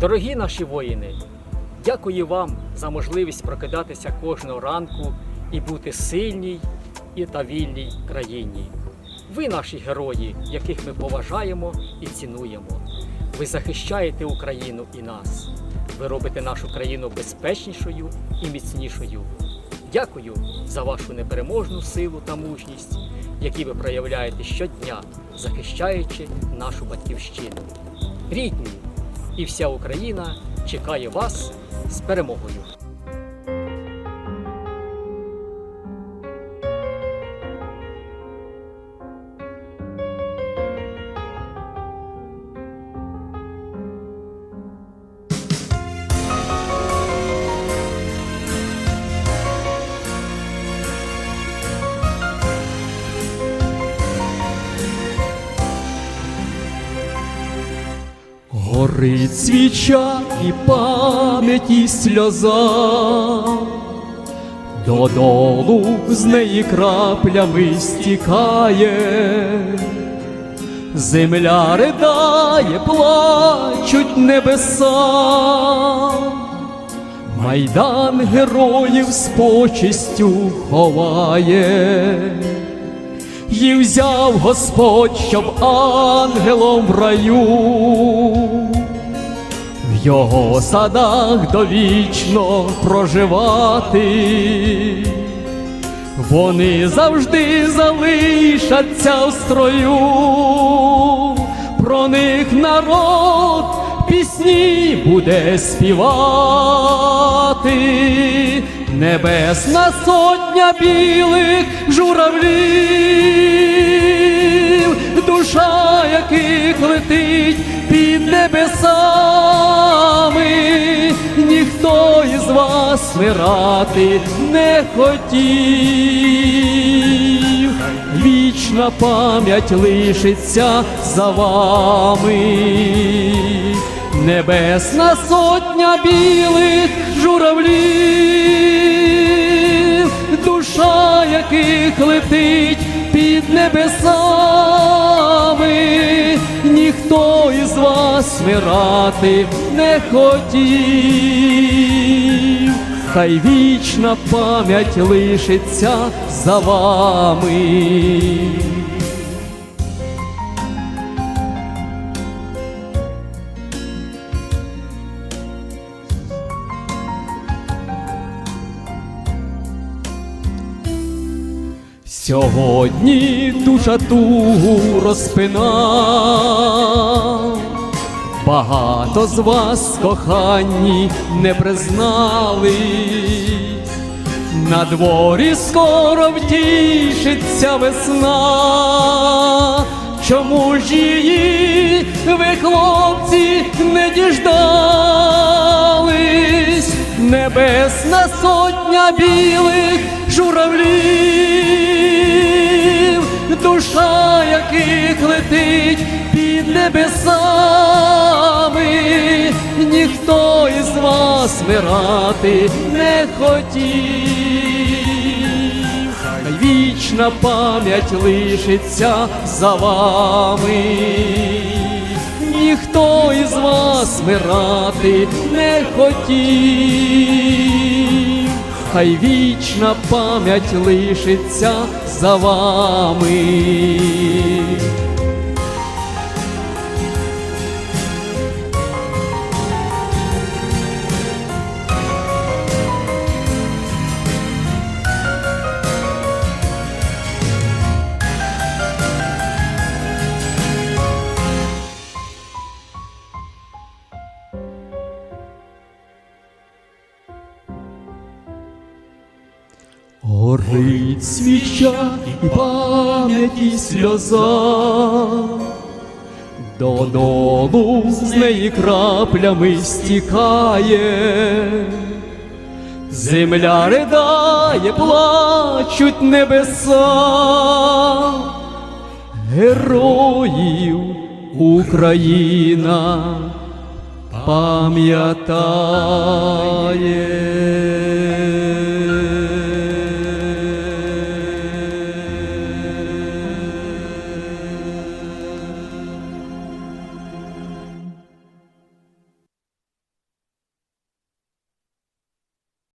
Дорогі наші воїни, дякую вам за можливість прокидатися кожного ранку і бути сильній і та вільній країні. Ви наші герої, яких ми поважаємо і цінуємо. Ви захищаєте Україну і нас. Ви робите нашу країну безпечнішою і міцнішою. Дякую за вашу непереможну силу та мужність, які ви проявляєте щодня, захищаючи нашу батьківщину. Рідні, і вся Україна чекає вас з перемогою. Горить свіча і пам'яті сльоза, додолу з неї краплями стікає, земля ридає, плачуть небеса, майдан героїв з почестю ховає. І взяв Господь, щоб ангелом в раю, його садах довічно проживати, вони завжди залишаться в строю, про них народ пісні буде співати, небесна сотня білих журавлів, душа яких летить вмирати не хотів, вічна пам'ять лишиться за вами. Небесна сотня білих журавлів, душа яких летить під небесами, ніхто із вас вмирати не хотів, хай вічна пам'ять лишиться за вами. Сьогодні душа тугу розпина, багато з вас коханні не признали, на дворі скоро втішиться весна, чому ж її ви, хлопці, не діждались? Небесна сотня білих журавлів, душа яких летить під небесами, вмирати не хотів, хай вічна пам'ять лишиться за вами. Ніхто із вас вмирати не хотів, хай вічна пам'ять лишиться за вами. Горить свіча і пам'яті сльоза, додолу з неї краплями стікає, земля ридає, плачуть небеса, героїв Україна пам'ятає.